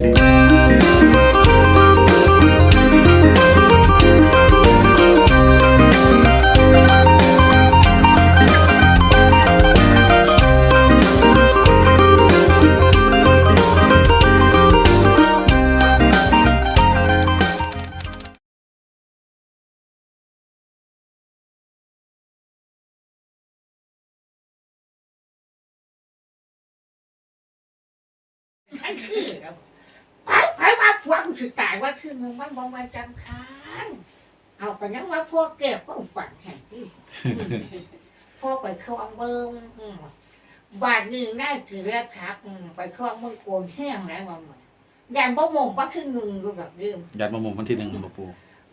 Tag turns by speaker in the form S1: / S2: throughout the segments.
S1: อั คือมึงมันบองวันจังค้างเอาไปยังว่าพวกเก็บก็ฝันแห่งที่พวกไปคลองเบิ้งอืมบาทนี้น่าคือแรกทักอืมไปคลองเมืองโกนแห้งไรมาเหมือนยันบ่มงว่าคือหนึ่งรูแบบยืม
S2: ยัดมะม่วงวันที่หนึ่งบ่ปู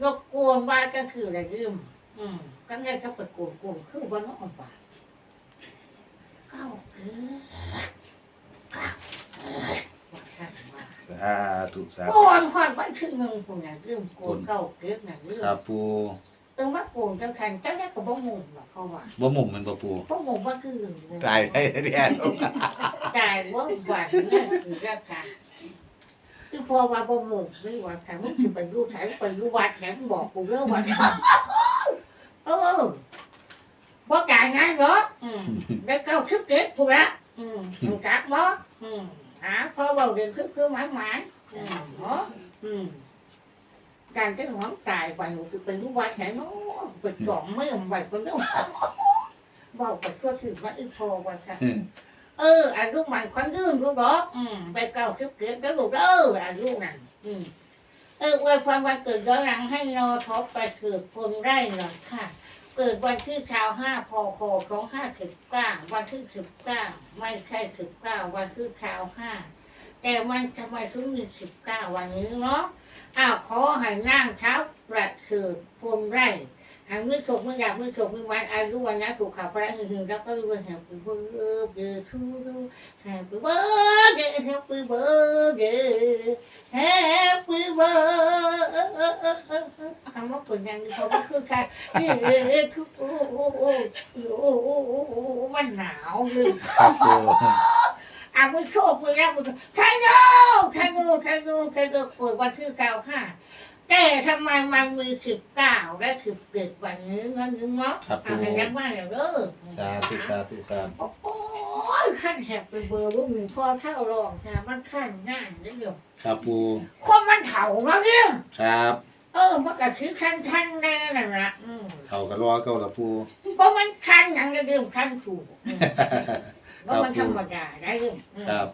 S1: รบกวนว่าก็คืออะไรยืมอืมก็ไงก็ไปโกนโกนคือว่าน้องบาทเก้าคือเก้า
S2: สาธุสา
S1: โก
S2: ธุ
S1: นพอดวันที่หนึ่งคนน่ะเรื่องโกนเก้าเก็บน่ะเรื่อง
S2: ครับปู
S1: เออว่าโกนจังคันจังได้ก็บ่มุมหรอกเขาว่า
S2: บ่ม่วงมันบ่ปู
S1: บ่มุมว่าคือ
S2: ตายได้แน่
S1: ตายว่าวันนั่นคือราคาคือพอว่าบ่มุมไม่ว่าค่ะมึงสิไปดูไถไปดูวัดแหนมึงบอกกูเรื่องวัดเออบ่จ่ายงานหรอกอืมได้เก้าสิบเก็บพูดละอืมรู้จักบ่อืมหาพอเบาเดินคือคือหมานหมานอืมเนาะอืมการจะหอมตายไปหนูคือเป็นรูวัดแถเนาะเป็นกล่องไม่ยอมไหวคนเดียวบอกไปทั่วถึงว่าอีพอว่าค่ะเอออายุมั นควันยืนรู้หรอกอืมไปเก้าสิบเก็บแล้วลูกเอออายุนั่นอืมเอออวยความวันเกิดย้อนหลังให้นอท็อปประเกิดพลไร่หน่อยค่ะ เกิดวันที่ชาวห้าพอคอของห้าสิบเก้าวันที่สิบเก้าไม่ใช่สิบเก้าวันที่ชาวห้าแต่มันทำไมถึงมีสิบเก้าวันนี้เนาะอ้าวขอให้นั่งเท้าประเสริฐพรมไร่ หางมือถกมือดาบมือถกมือวันอายุวันนะถูกข่าวพระหึงแล้วก็รู้ว่าแฮปปี้เบิร์ดเดย์ทูยูแฮปปี้เบิร์ดเดย์แฮปปี้เบิร์ดเดย์แฮปปี้เบิร์ดคำว่าเปิดยังดีเขาก็คือใครนี่เอ้คือโอ้โอ้โอ้โอ้โอ้โอ้โอ้มันหนาวเลย
S2: ครับปู
S1: อะมือโชคมือรับมือใครโง่ใครโง่ใครโง่ใครโง่เปิดวันที่เก้าห้า แต่ทำไมมันมีสิบเก้าและสิบเจ็ดวันนี้นั่นนึงเนาะ
S2: ครับปู
S1: อะให้รับว่าเดี๋ยวเด้อ
S2: สาธุสาธุครับ
S1: โอ้โหขั้นแหบไปเบอร์ว่ามีพ่อเท่ารองค่ะมันขั้นง่ายนิดเดียว
S2: ครับปู
S1: คนมันเถาเนาะเงี้ย
S2: ครับ
S1: เออมันก็คือขั้นขั้นแน่นั่นละอืม
S2: เขาก็รอเก่าละปู
S1: เพราะมันขั้นอย่างเดียวขั้นถูกอืม
S2: ค
S1: ว่า
S2: รับ
S1: มันธร
S2: ปู
S1: รมดาได้เรื่องอืม
S2: ครับ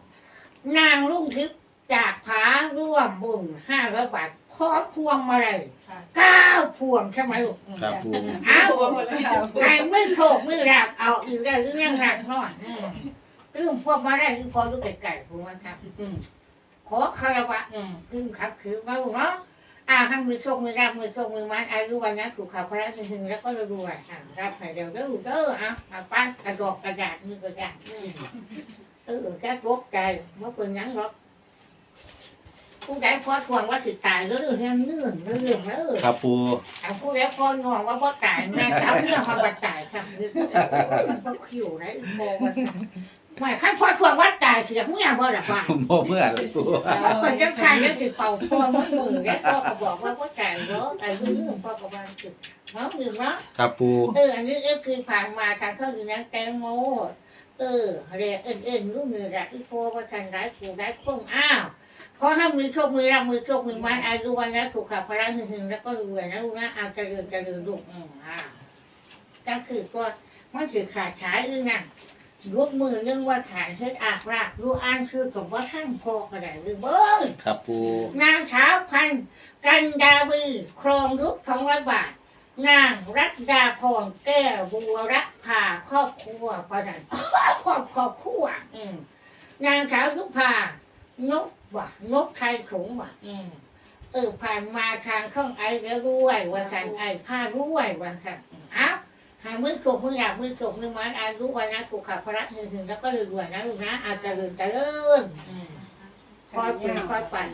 S1: นางรุ่งทิพย์ จากผาร่วมบุญห้าร้อยบาทพร้อมพวงมาลัยเก้าพวงใช่ไหมลูก
S2: ครับปู
S1: อ้าว
S3: หมดแล้ว
S1: ไอ้มือโขกมือรับเอาอีกแล้วเรื่องรักน้อยอืมเรื่องพวงมาลัยคือพอลูกไก่ๆผมว่าครับอืมขอคารวะอืมขึ้นขับคือมาลูกเนาะอ่าให้มือโชคมือรับมือโชคมือมันอายุวันนั้นถูกขับพระหึงแล้วก็รวยๆอะรับให้เร็วเด้อลูกเด้ออะอะไป้ากระดอกกระดาษมือกระดาษอืมเออแค่ตกใจเมื่อเป็นหยังหรอก ผู้ใดพอทวงว่าสิตายแล้วเรื่องเรื่องเรื่องเรื่อง
S2: ครับปู
S1: แต่ผู้ใดพองอว่าพ่ตายแม่สาวเนี่ยความบัดตายครับนี่พวกขิวนะอีโมว่าไม่ขั้นพอทวงว่าตายเสียเมื่อพ่อหลับว่า
S2: บ่เมื่อละปู
S1: คนจะทานยังสิเป่าพ่อมือมือแล้วพ่อก็บอกว่าพ่อตายแล้วตายเรื่องพ่อก็ว่าจุดเนาะหนึ่งเนาะ
S2: ครับปู
S1: เอออันนี้เอฟคือผ่านมาทางเข้าอยู่นั้นแตงโมเออเรียกเอ็นเอ็นลูกมือรักที่โฟว่าทันร้ายผูร้ายคงอ้าว ขอให้มือโชคมือรับมือโชคมือมันอายุวันนั้นถูกขับพลังหึงๆแล้วก็รวยนะลูกนะเอาเจริญเจริญลูกอืมอ่าก็คือก็มันถือขาดขายอึ้งนั่นยกมือเรื่องว่าขายเฮ็ดอากรากรู้อ่านคือกับว่าท่านพอกระไดหรือเบิ้ง
S2: ครับปู
S1: นางสาวพันธุ์กันดาวีครองยุคสองร้อยบาท นางรัตดาพรแก้วบัวรักพาครอบครัวประดันครอบครอบครัว อืมนางสาวยุพา นกว่ะนกไทยขงว่ะอืมเออผ่านมาทางข้องไอแล้วรวยว่าทางไอผ้ารวยว่าค่ะเอ้าหามือโขกมือหยาบมือโขกมือมันอายุวันนะถูกขับพระหึงๆแล้วก็รวยๆนะลูกนะอาจจะเริญเจริญอืมคอยเป็นคอยปั่น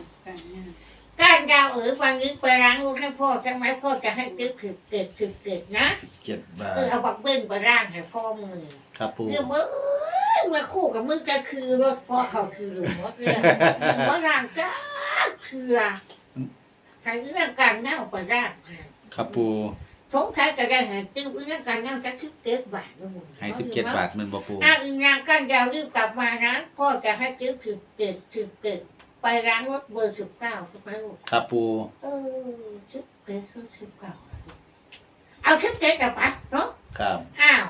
S1: การดาวเอ๋ยวันนี้ไปล้างรถให้พ่อใช่ไหมพ่อจะให้ติ๊บถึกเกิดถึกเกิดนะ
S2: เจ็ดบาท
S1: เออเอาบักเบิ้ลไปร่างให้พ่อมือ
S2: ครับปู
S1: เรื่องเบิ้ล มาคู่กับมึงจะคือรถพ่อเขาคือรือมดเลยว่าร่างกาคือใครเรื่องการนั่งไปร่าง
S2: ครับปู
S1: สงสัยก็ได้หาติ้วเรื่องการนั่งจะคิดเก็บบาทนะมึง
S2: ให้สิบเจ็ดบาทมันบ่ปู
S1: อะอีกอย่างกันยาวรีบกลับมานะพ่อจะให้ติ้วสิบเจ็ดสิบเจ็ดไปร้านรถเบอร์สิบเก้าถูกไหมลูก
S2: ครับปู
S1: เออสิบเจ็ดสิบเก้าเอาสิบเจ็ดกลับไปเนาะ
S2: ครับ
S1: อ้าว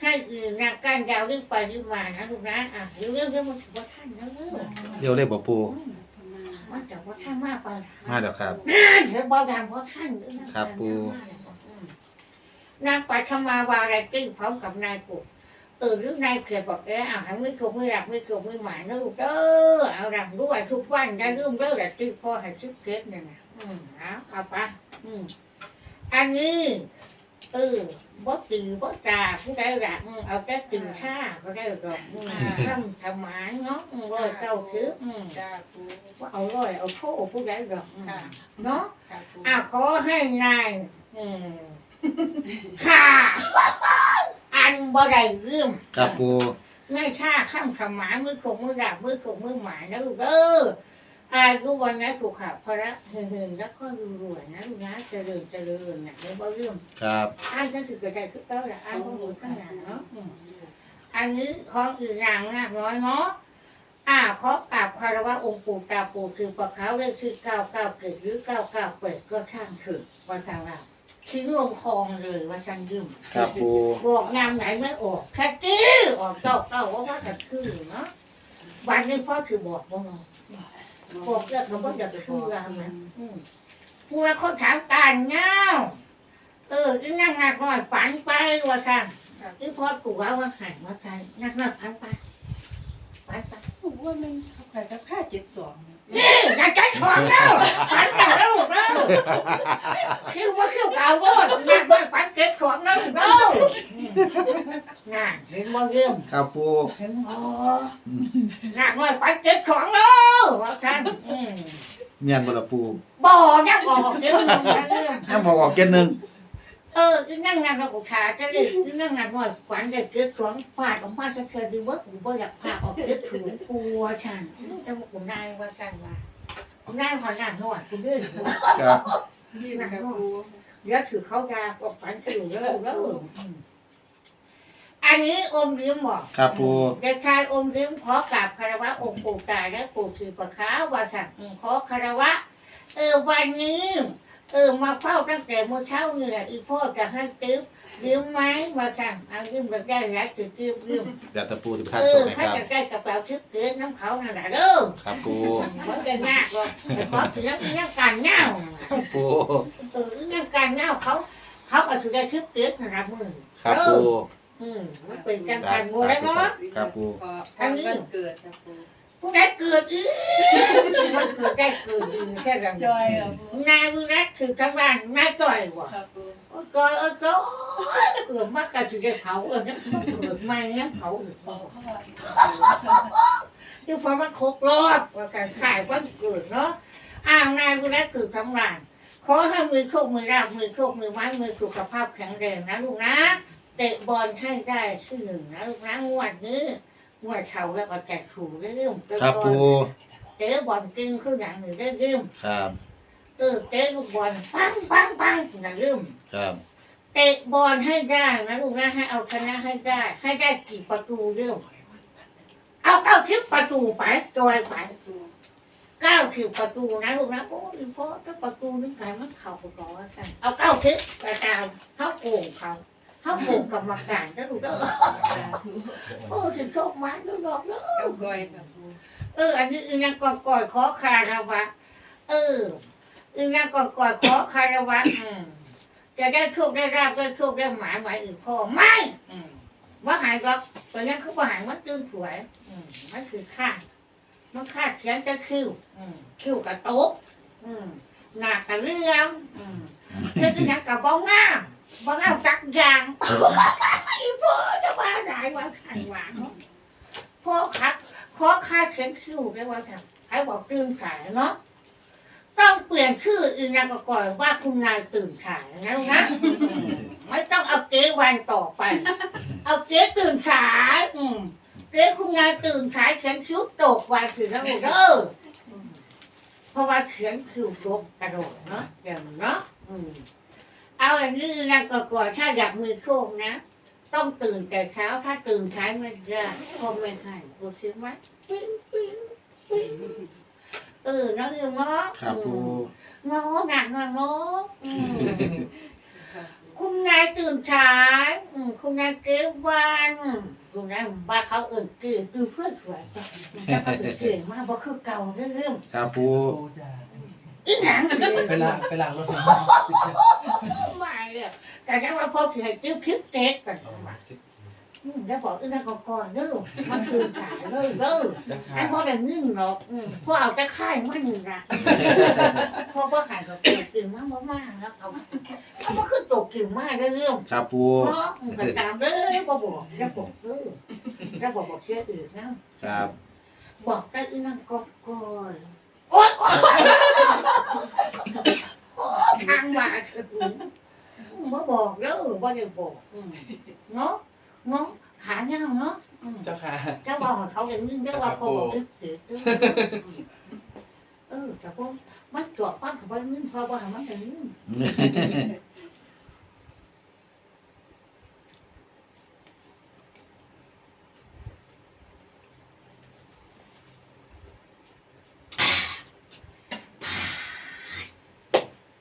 S1: ให้อื่นนะการยาวรีบไปรีบมานะลูกนะอะเรื่องเรื่องมันถือว่าท่านนะเรื่อง
S2: เดี๋ยวเลยบ่ปู
S1: มันถือว่าท่านมากไป
S2: มาแล้วครับ
S1: น่าเดี๋ยวบอกดามเพราะท่านเรื่องนั้น
S2: ครับปู่
S1: นางปัทมาวาไรกิ้งพร้อมกับนายกุเออหรือนายเขียนบอกเออเอาให้ไม่ถูกไม่หลับไม่ถูกไม่หมายนะลูกเออเอาหลับด้วยทุกวันอย่าลืมเด้อแหละที่พ่อให้ชิปเก็ตเนี่ยนะอืมเอาเอาไปอืมอันนี้ เออบ่ตีบ่ตาผู้ใดหลักเอาแต่ตีท่าก็ได้ดอกทำทำหมายเนาะร้อยเก้าคืออืม
S3: จ้าปู
S1: ว่าเอาร้อยเอาโทผู้ใดดอก
S3: ค่ะ
S1: เนาะ
S3: ค่ะปู
S1: อะขอให้นายอืมค่ะอันบ่ได้ลืม
S2: ครับปู
S1: ไม่ค่าข้ามขมายมือคงมือดาบมือคงมือหมายนะลูกเด้อ อายุวันนี้ถูกขับพระเฮงๆแล้วก็รวยๆนะลูกนะเจริญเจริญนะไม่บ่ลืม
S2: ครับ
S1: อันก็คือกระไดคือเก้าแหละอันก็มือข้างหลังเนาะอืมอันนี้ของอื่นอย่างนักน้อยเนาะอ่าขอกราบคารวะองค์ปู่ตาปู่คือปะเขาเลยคือเก้าเก้าเกิดหรือเก้าเก้าเปิดก็ช่างเถอะว่าทางเราทิ้งลงคลองเลยว่าช่างยืม
S2: ครับปู
S1: บอกงามไหนไม่ออกแค่จี้ออกเก้าเก้าว่าว่าจะคือเนาะวันนี้พ่อคือบอกว่า บอกแล้วเขาก็จะคือมันอืมผู้ว่าคนถามการเงาเอออีนั่งหนักหน่อยฝันไปว่าค่ะอีพ่อกูว่าว่าหันว่าใครนักหนักฝันไปฝันไป
S3: ปูว่ามันเขาขายกับค่าเจ็ดสอง
S1: นี่ อยากใจถอนแล้วฝันอย่างแล้วแล้วคิวว่าคิวเก่าบ่นักหน่อยฝันเก็บของแล้วแล้วน่าเห็นบ่เยี่ยม
S2: ครับปู
S1: เห็นบ่หนักหน่อยฝันเก็บของแล้วว่าท่านอืม
S2: เมียนบ่ละปู
S1: บ่ยังบอกเดี๋ยวมึงจะเรื่อง
S2: ยังบอกออกเกนหนึง
S1: เอออีนั่งงานเรากูขาจะเลยอีนั่งงานหน่อยฝันได้เก็บของฟาดออกมาจะเคยดีว่ากูบ่อยากพาออกเก็บถุงกลัวฉันแต่ว่ากูนายว่ากันว่ากูนายขอหนักหน่อยกูเด้อ
S2: ครับ
S3: ยี่สิบค่ะปู
S1: เดี๋ยวถือเขาดาออกฝันกันอยู่แล้วแล้วอันนี้อมยิ้มบอก
S2: ครับปู
S1: เด็กชายอมยิ้มขอกราบคารวะองค์ปู่ตาและปู่ถือประค้าวาสั่งขอคารวะ เออวันนี้ เออมาเฝ้าตั้งแต่เมื่อเช้านี่แหละอีพ่อจะให้ติ๊บยืมไหมว่าสั่งเอายืมก็ได้แล้วถือยืมยืม
S2: เดี๋ยวตะปูจะพา
S1: เอ
S2: โช
S1: อ
S2: คให้
S1: ถ้า
S2: ครับ
S1: จะได้กระเป๋าชึกเกินน้ำเขานั่นแหละเด้อ
S2: ครับปู
S1: มันจะยากหรอกแต่ขอถือแล้วนี่ยังการเงา
S2: ครับปู
S1: เออยังการเงาเขา เขาก็ถือได้ชึกเกินนะมือ
S2: ครับปู
S1: อืมมันเป็นจังการโมแล้วเนาะ
S2: ครับปู
S3: ขอพรวันเกิดจ้าปู
S1: ผู้ใดเกิดอีมันเกิดได้เกิดอีแค่นั้น
S3: จอยอะปู
S1: นายวิรัตคือทั้งบ้านนายต่อยว่ะ
S3: ค่ะปู
S1: โอ้ยต่อยเออต่อยเกิดมากก็ถือได้เขาเออเนี่ยมันเกิดไม่เนี่ยเขาอีก
S3: ขอพร
S1: ที่พอมันครบรอบว่าการขายวันเกิดเนาะอ้าวนายวิรัตคือทั้งบ้านขอให้มือโชคมือราบมือโชคมือไม้มือสุขภาพแข็งแรงนะลูกนะเตะบอลให้ได้ที่หนึ่งนะลูกนะงวดนี้ งวดเช้าแล้วก็แจกถูกเรื่องเตะ
S2: ครับ
S1: บอ
S2: ปู
S1: ลเตะบอลจริงคืออย่างหนึ่งได้ยืม
S2: ครับ
S1: เออเตะลูกบอลปังปังปังนะยืม
S2: ครับ
S1: เตะบอลให้ได้นะลูกนะให้เอาชนะให้ได้ ให้ได้กี่ประตูเรื่องเอาเก้าทิบประตูไปจอยไปเก้าทิบประตูนะลูกนะโอ้ยพ่อถ้าประตูนึกไงมันเข่าก่อนกันเอาเก้าทิบกระจายเขาโกงเขา เขาโกงกรรมการนะลูกเด้อโอ้ถึงโชคมันดูดอกเด้อ
S3: เก้าก้อยค่ะปู
S1: เออ อันนี้อีนังก่อนก่อยขอคารวะ เอออีนังก่อนก่อยขอคารวะอืมจะได้โชคได้ราบได้โชคได้หมายหมายอื่นพ่อไม่อืมว่าหายก็ตอนนี้เขาว่าหายมันตื่นสวยอืมมันคือคาดมันคาดเขียนจะคิ้วอืมคิ้วกับโต๊ะอืมหน้ากับเรื่องอืมเธอก็ยังกับบ้องงาม บ้องงามจักอยางอีพ่อจะว่าหลายว่าขันหวานเนาะพ่อครับขอค่าเขียนคิ้วได้ว่าค่ะใครบอกตื่นสายเนาะต้องเปลี่ยนชื่ออีกนะก็ก่อนว่าคุณนายตื่นสายนะลูกนะไม่ต้องเอาเก๋วันต่อไป เอาเก๋ตื่นสายอืมเก๋คุณนายตื่นสายเขียนคิ้วตกว่าคือแล้วลูกเด้ออืมเพราะว่าเขียนคิ้วตกกระโดดเนาะเดี๋ยวเนาะอืม เอาอย่างนี้นะก็ก่อนถ้าอยากมีโชคนะ ต้องตื่นแต่เช้าถ้าตื่นสายไม่ได้พอไม่ให้กูซื้อไหมปิ๊งปิ๊งปิ๊งเออน้องอยู่เนาะ
S2: ครับปู
S1: เนาะหนักหน่อยเนาะอืม
S3: ค่ะ
S1: คุณนายตื่นสายอืมคุณนายเก็บวันคุณนายบ้านเขาเอื่นเกย์คือเพื่อนสวยจ้ะแล้วก็เป็นเกย์มากเพราะคือเก่าเรื่อง
S2: ครับปู
S4: โอ้จ้า
S1: ๆอีหนังเลย
S4: ไปล้างไปล้างรถมา
S1: มาเลยแต่ยังว่าพอถึงจิ้วคลิปเต็กกันมาอืมแล้วบอกอีนั่นก็ก่อนเด้อมันตื่นสายเลยเด้อ
S4: จ้า
S1: ไอ้
S4: ค่ะ
S1: พ่อแบบนึ่งหรอกอืมพ่อเอาจะค่ายมันนี่นะพ่อพ่อหายกับตื่นตื่นมากมากๆแล้วเอาเขาก็คือตกกิ่งมากเรื่อง
S2: ครับปู
S1: เพราะมันตามเด้อบ่บอกแล้วบอกเด้อแล้วบอกบอกเชื่ออื่นนะครับ บอกได้อีนั่งก็ก่อน โอ๊ยโอ๊ยโอ๊ยทางมาคือบ่บอกเด้อบ่ได้บอกอืมเนาะเนาะขาเงาเนาะอืม
S4: เจ้าค่ะ
S1: เจ้าบอกเขาอย่างนี้เรียกว่าโคตึ๊ดตึ๊ดตึ๊ดเออแต่พวกมันจวบปั้นเขาไปนนี่พอว่ามันอย่ง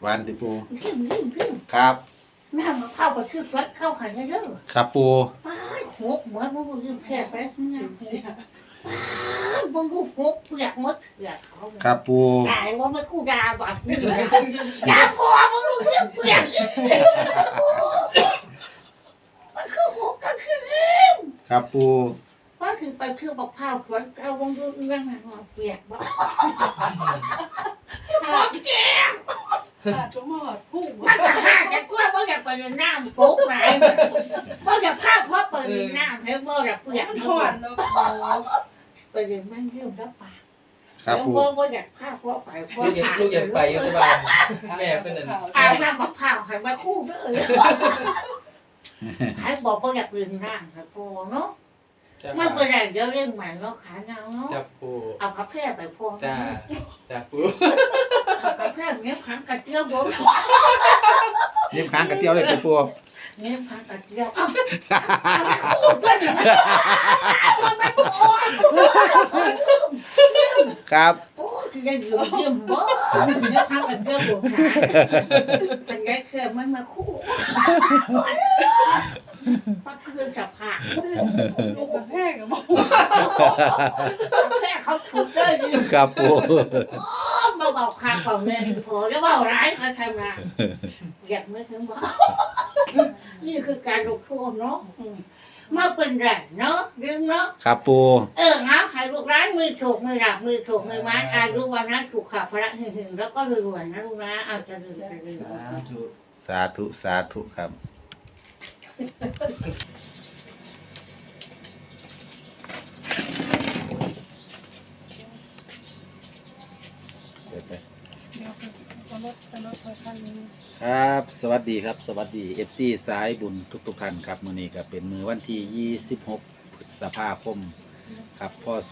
S1: นี้
S2: หวานติปู
S1: ขึ้นขึ้นขึ้น
S2: ครับ
S1: น้ำมะพร้าไปขึ้นวัดเข้าขันเด้อ
S2: ครับปู
S1: ป้าดหกหมือนมึงยืมแค่ไปเนี่ย
S3: เสีย
S1: ป้าดมึงลูกหกเปลือกมดเปลือกเขา
S2: ครับปู
S1: ตายว่าไม่คู่ดาบาดนี่นะดาพอมึงลูกเปลือกเปลือกอีกมันคือหกก็คือเอง
S2: ครับปู
S1: ว่าคือไปคือบอกข้าวขวนเอาวงดูเรื่องหันหัวเปียกบ่
S3: ขาดแก้ม ขาดก็หมดพุ่ง
S1: มันจะหาจะกลัวว่าอยากไปเรียนน้ำปุ๊กไหนว่าอยากข้าวเพราะไปเรียนน้ำเฮ้ยว่าอยากเปียก
S3: มัน
S1: เนา
S3: ถอนะเนาะ
S1: ไปเรียนไม่เยี่ยมแล้วป่า
S2: ครับ
S1: แล้ว
S2: ปู
S1: ว่าว่าอยากข้าวเพราะไปเพราะ
S4: ลูกอยากลูกอยากไปก็ไปแม่เป็นนั่น
S1: อาบน้ำกับข้าวให้มาคู่เด้อให้บอกว่าอยากเรียนน้ำค่ะพ่อเนาะ
S4: จ้า
S1: ไม่เป็นไรเดี๋ยวเรื่องใหม่เนาะขาเงาเนาะ
S4: จ้าปู
S1: เอากาแฟไปพ่อ
S4: จ้าจ้าปู
S1: เอากาแฟเนี้ยพันกระเจียวบน
S2: เลี้ยงค้างกระเตียวเลยติปู
S1: เนี้ยพันกระเจียวเอ้าเอาไปคู่ด้วยเดี๋ยมันไม่พอลืม
S2: ครับ
S1: โอ้ยคือยังอยู่เยี่ยมบ่เนี้ยพันกระเจียวบนขาอันนี้คือมันมาคู่ก็คือจะผ่า
S3: ลูกกระแพงกับบอก
S1: แค่เขาถูกเลยนี่
S2: ครับปู
S1: มาบอกขาของเงินพอจะบอกร้ายเขาทำงานอยากไม่ถึงบอกนี่คือการลงโทษเนาะอืมมาเป็นไรเนาะดึงเนาะ
S2: ครับปู
S1: เออนะใครลูกร้านมือถูกมือหลับมือถูกมือมัดอายุวันนั้นถูกขับพระหึงๆแล้วก็รวยๆนะลูกนะเอาจะรวยจะรวย
S2: สาธุสาธุครับ ครับ สวัสดีครับ สวัสดี FC สายบุญทุกทุกๆท่านครับมื้อนี้ก็เป็นมือวันที่ 26 พฤษภาคม ครับพศ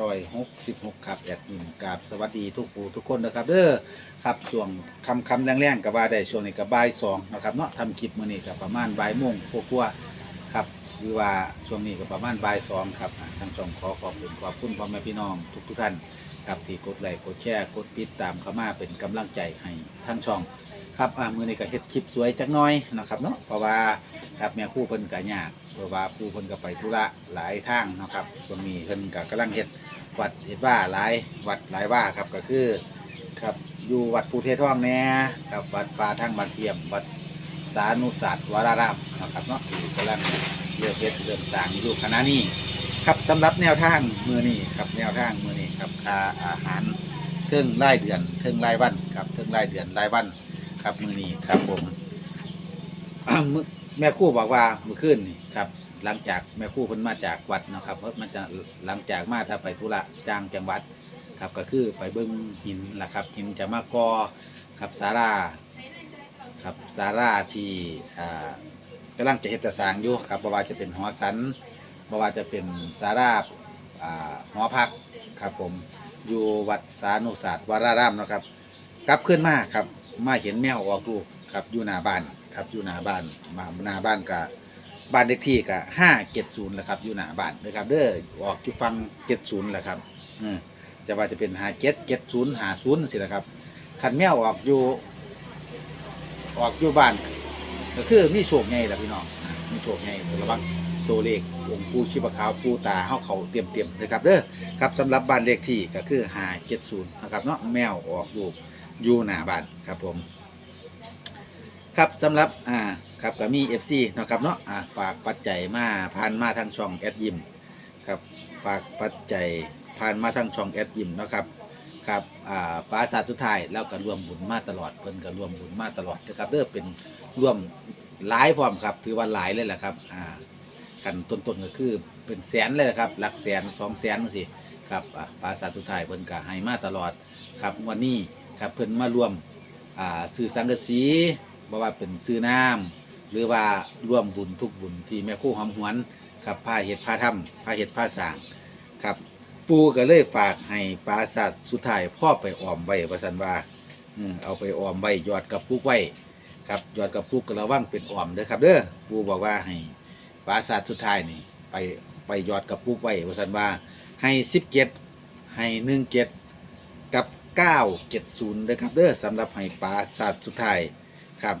S2: 2566 ครับแอดมินกราบสวัสดีทุกผู้ทุกคนนะครับเด้อครับช่วงคำคำๆแรงๆกับว่าได้ช่วงนี้กับบ่ายสองนะครับเนาะทำคลิปมื้อนี้กับประมาณบ่ายโมงกว่าๆครับหรือว่าช่วงนี้ก็ประมาณบ่ายสองครับอ่าทางช่องขอขอบคุณขอบคุณพ่อแม่พี่น้องทุกทุกๆท่าน ครับที่กดไลค์กดแชร์กดติดตามเข้ามาเป็นกำลังใจให้ทั้งช่อง ครับอ่ามือในี้ก็เฮ็ดคลิปสวยจักหน้อยนะครับเนาะเพราะว่าครับแม่ครู่เพิ่นก็ยากเพราะว่าครู่เพิ่นก็ไปธุระหลายทางนะครับช่วงนี้เพิ่นก็กำลังเฮ็ดวัดเฮ็ดว่าหลายวัดหลายว่าครับก็คือครับอยู่วัดภูเททองแน่ครับวัดป่าทางบานเทียมวัดสานุศาสตร์วรารามนะครับเนาะที่กำลังเริ่มเฮ็ดเริ่มสร้างอยู่ขณะนี้ ครับสำหรับแนวทางมือนี้ครับแนวทางมือนี้ครับค่าอาหารเครื่องรายเดือนเครื่องรายวันครับเครื่องรายเดือนรายวันครับมือนี้ครับผมแม่ครู่บอกว่ามือคืนนี่ครับ หลังจากแม่ครู่เพิ่นมาจากวัดนะครับเพราะมันจะหลังจากมาถ้าไปธุระจางจังหวัดครับก็คือไปเบิ้งหินล่ะครับหินจะมากอครับสาราครับสาราที่อ่ากำลังจะเฮ็ดจะสร้างอยู่ครับเพราะว่าจะเป็นหอสัน บ่ว่าจะเป็นสาราอ่าหอพักครับผมอยู่วัดสานุศาสตร์วรารามเนาะครับ กลับขึ้นมาครับ มาเห็นแมวออกลูกครับอยู่หน้าบ้านครับอยู่หน้าบ้านมาหน้าบ้านกับบ้านเลขที่กับห้าเจ็ดศูนย์แหละครับอยู่หน้าบ้านนะครับ เด้อออกจุฟังเจ็ดศูนย์แหละครับเออจะว่าจะเป็นหาเจ็ดเจ็ดศูนย์หาศูนย์สิละครับขันแมวออกอยู่ ออกอยู่บ้านก็คือมีโชคไงล่ะพี่น้องมีโชคไงระวังตัวเลข องปูชีพขาวปูตาเฮาเขาเตรียมเตรียมนะครับเด้อครับสำหรับบ้านเลขที่ก็คือหาเจ็ดศูนย์นะครับเนาะแมวออกลูกอยู่หน้าบ้านครับผม ครับสำหรับอ่าครับก็มี FC เนะครับเนาะอ่าฝากปัจจัยมาผ่านมาทางช่องแอดยิมครับฝากปัจจัยผ่านมาทางช่องแอดยิมนะครับครับอ่าปราสาทสุดท้ายแล้วก็รวมบุญมาตลอดเพิ่นก็รวมบุญมาตลอดนะครับเด้อเป็นรวมหลายพร้อมครับ ถือว่าหลายเลยแหละครับอ่า กันต้นๆก็คือเป็นแสนเลยครับ หลักแสนสองแสนจังซี่ครับอ่าปราสาทสุดท้ายเพิ่นก็ให้มาตลอดครับวันนี้ครับเพิ่นมารวมอ่าซื้อสังกะสีบ่ว่าเป็นซื้อน้ำหรือว่าร่วมบุญทุกบุญที่แม่คู่หอมหวนครับผ้าเห็ดผ้าถ้ำผ้าเห็ดผ้าสางครับ ปูก็เลยฝากให้ปราสัตว์สุดท้ายพ่อไปออมไว้ว่าซั่นว่าอืเอาไปออมไว้ยอดกับปุกไว้ครับยอดกับปุกกระวังเป็นออมเด้อครับเด้อปูบอกว่าให้ ปราสตว์สุดท้ายนี่ ไปไปยอดกับปุกไว้ว่าซั่นว่าให้17ให้17กับ970นย์นะครับเด้อสำหรับให้ปลาสัตว์สุดท้ายครับ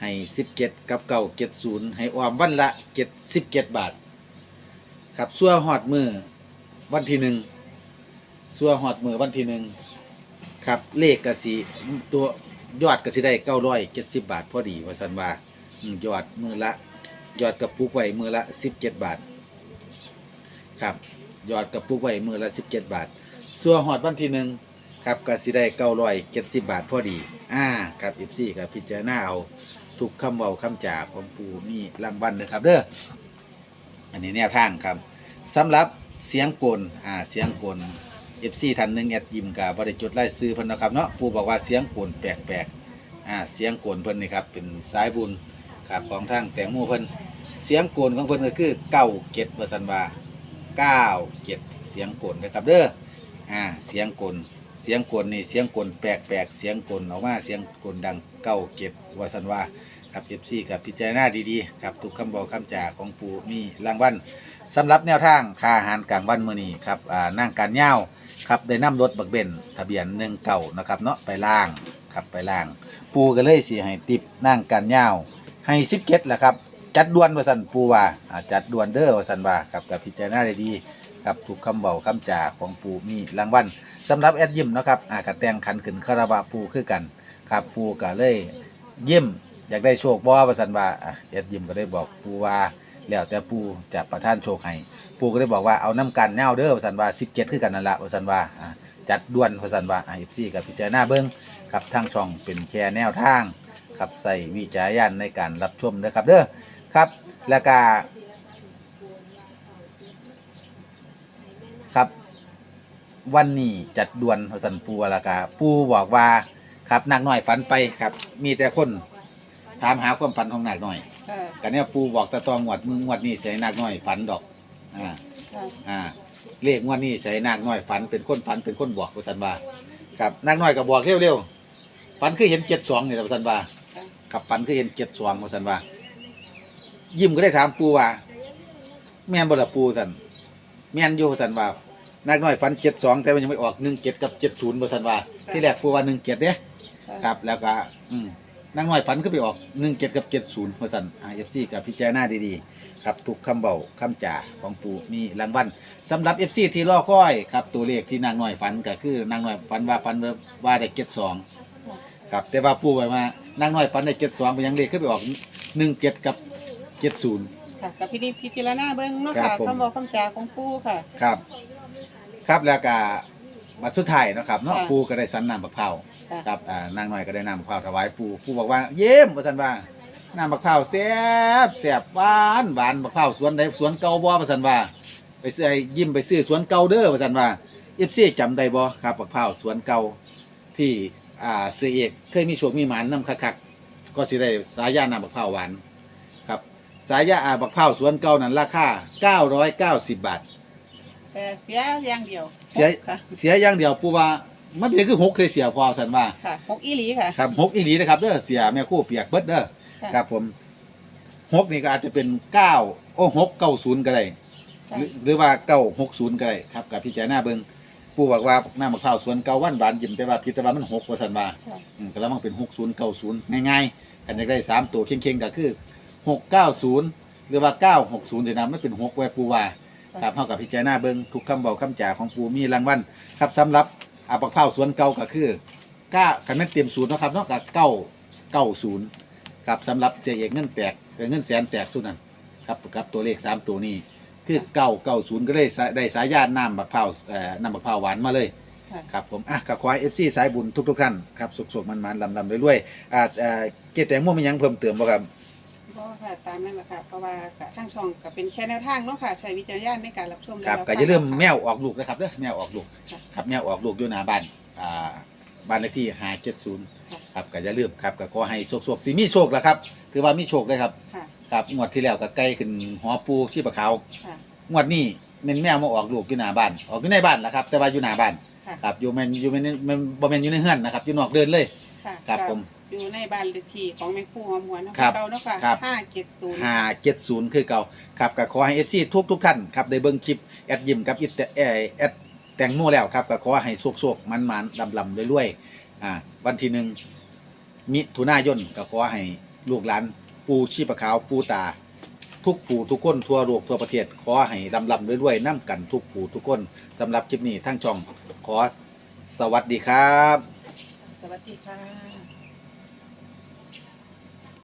S2: ให้17กับ970ให้ออมวันละ77บเก็ดบาท ครับซัวหอดมือวันที่หนึ่งซัวหอดมือวันที่หนึ่งครับเลขกระสิตัวยอดกระสิได้970บบาทพอดีว่าสันว่า ยอดมือละ ยอดกับปุกไว้มือละ 17 บาท ครับ ยอดกับปุกไว้มือละ 17 บาทซัวนหอดวันที่หนึ่งครับก็สิได้เก้าร้อยเจ็ดสิบบาทพอดี อ่า ครับอีซี่กับพิจารณาเอาทุกคำเว้าคำจ่าของปูมีรางวัลเลยครับ เด้อ อันนี้แนวทางครับสำหรับเสียงกลอ่า เสียงกลเอฟซีท่านหนึ่งแอดยิมกับบริจุดไล่ซื้อเพิ่นนะครับเนาะปูบอกว่าเสียงกลแปลกๆอ่า เสียงกลเพิ่นนี่ครับเป็นสายบุญ ครับของทางแตงโมเพิ่นเสียงโกลของเพิ่นก็คือเก้าเจ็ดเปอร์เซ็นต์ว่าเก้าเจ็ดเสียงโกลนะครับเด้ออ่าเสียงโกลเสียงกลนี่เสียงกลแปลกๆเสียงกลออกมาเสียงกลดังเก้าเก็บวาสันวาครับเอฟซีกับพิจารณาดีๆครับทุกคำบอกคำจาของปูมีรางวัลสำหรับแนวทางค่าอาหารกลางวันมื้อนี้ครับอ่านั่งการเย่าวครับได้นํรถบักเบนทะเบียนหนึ่งเก่านะครับเนาะไปล่างครับไปล่าง ปูก็เลยสิให้ติบนั่งการเย่าว ให้สิบเก็ดแหละครับ จัดด่วนวาสันปูว่าอ่าจัดด่วนเด้อวาสันว่าครับกับพิจารณาไดีครับทุกคำเบาคำจ่าของปูมีรางวัลสำหรับแอดยิมเนาะครับอากระแตงขันขึ้นคาราบะปูคือกันครับปูก็เลยยิ้มอยากได้โชคบ่ว่าซั่นว่าอะแอดยิมก็ได้บอกปูว่าแล้วแต่ปูจะประทานโชคให้ปูก็ได้บอกว่าเอาน้ำกันแนวเด้อว่าซั่นว่า17คือกันนั่นละว่าซั่นว่าอะจัดด่วนว่าซั่นว่าอะ FC กับพิจารณาเบิ่งครับทางช่องเป็นแค่แนวทาง ครับใส่วิจารณญาณในการรับชมเด้อครับเด้อครับแล้วก็ครับวันนี้จัดด่วนพสันปูและกาปูบอกว่าครับนางน้อยฝันไปครับ มีแต่คนถามหาความฝันของนางน้อย
S3: ค่ะ
S2: กันเนี้ยปูบอกแตะตองวดมึงงวดนี้ใส่นางน้อยฝันดอกอ่า
S3: ค่ะ
S2: อ่าเลขงวดนี้ใส่นางน้อยฝันเป็นคนฝันเป็นคนบอกพสันว่าครับนางน้อยก็บอกเร็วๆฝันคือเห็นเจ็ดสองนี่แหละพสันว่า ครับฝันคือเห็นเจ็ดสองพสันว่า ยิ้มก็ได้ถามปูว่า แม่นบ่ละปูสันแม่นอยู่สันว่านักน้อยฟันเจ็ดสองแต่มันยังไม่ออกหนึ่งเจ็ดกับเจ็ดศูนย์บสันว่า ที่แรกปูว่าหนึ่งเจ็ดเนี่ยครับ แล้วก็ อืมนักน้อยฝันก็ไปออกหนึ่งเจ็ดกับเจ็ดศูนย์บสันไอเอฟซีกับพิจารณาดีๆ ครับทุกคำเบาคำจ่าของปูมีรางวัลสำหรับเอฟซีที่รอคอยครับ ตัวเลขที่นางน้อยฝันก็คือนางน้อยฝันว่าฝันว่าได้เจ็ดสองครับ แต่ว่าปูไว้ว่า นางน้อยฝันได้เจ็ดสองไปยังเลขขึ้นไปออกหนึ่งเจ็ดกับเจ็ดศูนย์
S3: ค่ะกับพี่นิพิจารณาเบิ้งเนาะ
S2: ครั
S3: ค่ะ
S2: บผม
S3: คำบอกคำจาของปู่ค่ะ
S2: ครับ ครับแล้วก็บัดสุดท้ายเนาะครับเนาะ
S3: ค่ะ
S2: ปูก็ได้สันน้ำบักเผาว
S3: ค่ะ
S2: ครับอ่านางน้อยก็ได้น้ำบักเผาวถวายปูปูบอกว่าเยี่ยมว่าซั่นว่าน้ำบักเผาวแซ่บแซ่บหวานหวานบักเผาวสวนใดสวนเก่าบ่ว่าซั่นว่า ไปซื้อไอ้ยิ้มไปซื้อสวนเก่าเด้อว่าซั่นว่า FC จำได้บ่ครับบักเผาวสวนเก่าที่ อ่าซื้อเอกเคยมีโชคมีหมานนำคักๆก็สิได้สายาน้ำบักเผาวหวานครับสายยาอาบักเผาวสวนเก่านั้นราคา990 บาท
S3: แต่เสียอย่างเดียว
S2: เสีย
S3: ค่ะ
S2: เสียอย่างเดียวปูว่ามันเป็นคือหกเคยเสียพอสันว่า
S3: ค่ะหกอีหลีค่ะ
S2: ครับหกอีหลีนะครับเด้อเสียแม่คู่เปียกเบิดเด้อ
S3: ค่ะ
S2: ครับผมหกนี่ก็อาจจะเป็นเก้าโอ้หกเก้าศูนย์ก็ได้
S3: ค่ะ
S2: หรือหรือว่าเก้าหกศูนย์ก็ได้ครับกับพี่แจหน้าเบิง ปู่บอกว่าน้ำมะพร้าวสวนเก่าวันบานยิ้มแต่ว่าพิจารณามันหกว่าสันว่า
S3: ค่ะ
S2: อืมก็แล้วมันเป็นหกศูนย์เก้าศูนย์ง่ายๆกันจะได้สามตัวเข่งๆก็คือหกเก้าศูนย์หรือว่าเก้าหกศูนย์จะนำไม่เป็นหกไว้ปูว่าครับเท่ากับพิจารณาเบิงทุกคำบอกคำจ่าของปูมีรางวัลครับสำหรับอาปักเผาสวนเก่าก็คือก้าคันแม่นเตรียมศูนย์เนาะครับเนาะกับเก้าเก้าศูนย์ครับสำหรับเสียเอกเงินแตกเอ่อเงินแสนแตกสุดนั่นครับกับตัวเลขสามตัวนี้ คือเก้าเก้าศูนย์ก็ได้สายได้สายญาติน้ำบักเผาเอ่อน้ำบักเผาหวานมาเลย
S3: ค่ะ
S2: ครับผมอะกับควายเอฟซีสายบุญทุกทุกๆท่านครับสุกๆมันๆลำๆรวยๆอ่าเอ่อเกตแตงโมมีหยังเพิ่มเติมบ่ครับ
S3: ก็ค่ะตามนั่นแหละค่ะเพราะว่าก็ทางช่องก็เป็นแค่แนวทางเนาะค่ะ ใช้วิจารณญาณในการรับชม
S2: ครับ
S3: และ
S2: ก็อย่าลืม
S3: ฟัง
S2: แมวออกลูกนะครับเด้อแมวออกลูก
S3: ค่ะ
S2: ครับแมวออกลูกอยู่หน้าบ้านอ่าบ้านเลขที่ห้าเจ็ดศูนย์
S3: ค่ะ
S2: ครับก็อย่าลืมครับก็ขอให้โชคโชคสิมีโชคแล้วครับ คือว่ามีโชคเลยครับ
S3: ค่ะ
S2: ครับงวดที่แล้วก็ใกล้ขึ้นหอปูชีพขาว
S3: ค่ะ
S2: งวดนี้แม่นแมวมาออกลูกอยู่หน้าบ้านออกอยู่ในบ้านแหละครับ แต่ว่าอยู่หน้าบ้าน
S3: ค่ะ
S2: ครับอยู่แม่นอยู่แม่นแม่นบ่แม่นอยู่ในเฮือนนะครับอยู่นอกเดินเลย
S3: ค่ะ
S2: ครับผม
S3: อยู่ในบ้านเลขที่ของแม่ครู่หอมหวนเนาะ
S2: ครับ
S3: เก่าเนาะค่ะ
S2: ครับ
S3: ห้าเจ็ดศูนย์
S2: ห้าเจ็ดศูนย์คือเก่าครับก็ขอให้เอฟซีทุกทุกๆท่านครับได้เบิ่งคลิปแอดยิมกับอิตเตเอ่อแอดแตงโมแล้วครับก็ขอให้โชคๆมันๆลำๆรวยๆอ่าวันที่หนึ่งมิถุนายนก็ขอให้ลูกหลาน ปูชีพขาวปูตา ทุกผู้ทุกคนทั่วโลกทั่วประเทศ ขอให้ลำลำด้วยๆน้ำกันทุกผู้ทุกคนสำหรับคลิปนี้ทั้งช่องขอสวัสดีครับ
S3: สวัสดีค่ะ